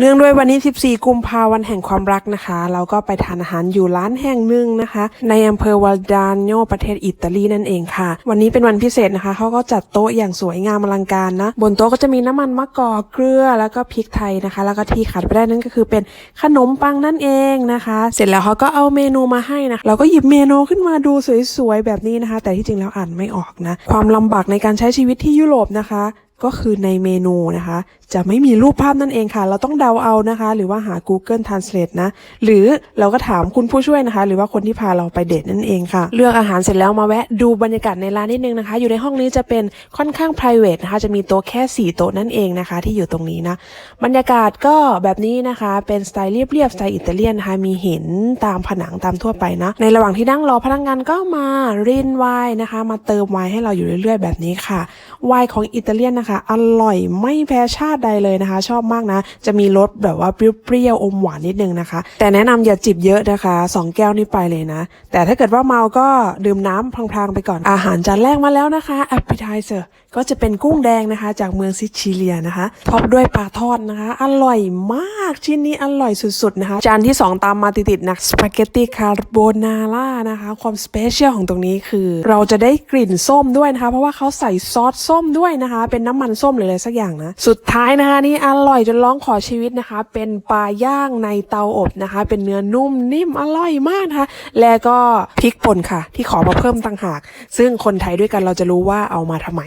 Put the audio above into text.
เนื่องด้วยวันนี้ 14 กุมภาวันแห่งความรักนะคะ เราก็ไปทานอาหารอยู่ร้านแห่งหนึ่งนะคะ ในอำเภอวาลดานโยประเทศอิตาลีนั่นเองค่ะ วันนี้เป็นวันพิเศษนะคะเขาก็จัดโต๊ะอย่างสวยงามอลังการนะ บนโต๊ะก็จะมีน้ำมันมะกอกเกลือแล้วก็พริกไทยนะคะ แล้วก็ที่ขาดไปได้นั่นก็คือเป็นขนมปังนั่นเองนะคะ เสร็จแล้วเขาก็เอาเมนูมาให้นะเราก็หยิบเมนูขึ้นมาดูสวยๆแบบนี้นะคะ แต่ที่จริงแล้วอ่านไม่ออกนะ ความลำบากในการใช้ชีวิตที่ยุโรปนะคะก็คือในเมนูนะคะ จะไม่มีรูปภาพนั่นเองค่ะ เราต้องเดาเอานะคะ หรือว่าหา Google Translate นะ หรือเราก็ถามคุณผู้ช่วยนะคะ หรือว่าคนที่พาเราไปเดทนั่นเองค่ะ เลือกอาหารเสร็จแล้วมาแวะดูบรรยากาศในร้านนิดนึงนะคะ อยู่ในห้องนี้จะเป็นค่อนข้าง private นะคะ จะมีโต๊ะแค่ 4 โต๊ะนั่นเองนะคะ ที่อยู่ตรงนี้นะ บรรยากาศก็แบบนี้นะคะ เป็นสไตล์เรียบๆ สไตล์อิตาเลียนนะคะ มีเห็นตามผนังตามทั่วไปนะ ในระหว่างที่นั่งรอพนักงานก็มารินไวน์นะคะ มาเติมไวน์ให้เราอยู่เรื่อยๆ แบบนี้ค่ะ ไวน์ของอิตาเลียนนะคะ อร่อยไม่แพ้ชาติใดเลยนะคะ ชอบมากนะ จะมีรสแบบว่าเปรี้ยวๆอมหวานนิดนึงนะคะ แต่แนะนำอย่าจิบเยอะนะคะสองแก้วนี่ไปเลยนะ แต่ถ้าเกิดว่าเมาก็ดื่มน้ำพลางๆไปก่อนอาหารจานแรกมาแล้วนะคะ appetizer ก็จะเป็นกุ้งแดงนะคะ จากเมืองซิชิเลียนะคะท็อปด้วยปลาทอดนะคะ อร่อยมากชิ้นนี้อร่อยสุดๆนะคะ จานที่ 2 ตามมาติดๆนะสปาเกตตีคาร์โบนาร่านะคะ ความสเปเชียลของตรงนี้คือ เราจะได้กลิ่นส้มด้วยนะคะ เพราะว่าเขาใส่ซอสส้มด้วยนะคะ เป็นน้ำมันส้มหรืออะไรสักอย่างนะ สุดท้ายนะคะนี่อร่อยจนร้องขอชีวิตนะคะ เป็นปลาย่างในเตาอบนะคะ เป็นเนื้อนุ่มนิ่มอร่อยมากนะคะ แล้วก็พริกป่นค่ะ ที่ขอมาเพิ่มต่างหาก ซึ่งคนไทยด้วยกันเราจะรู้ว่าเอามาทำไม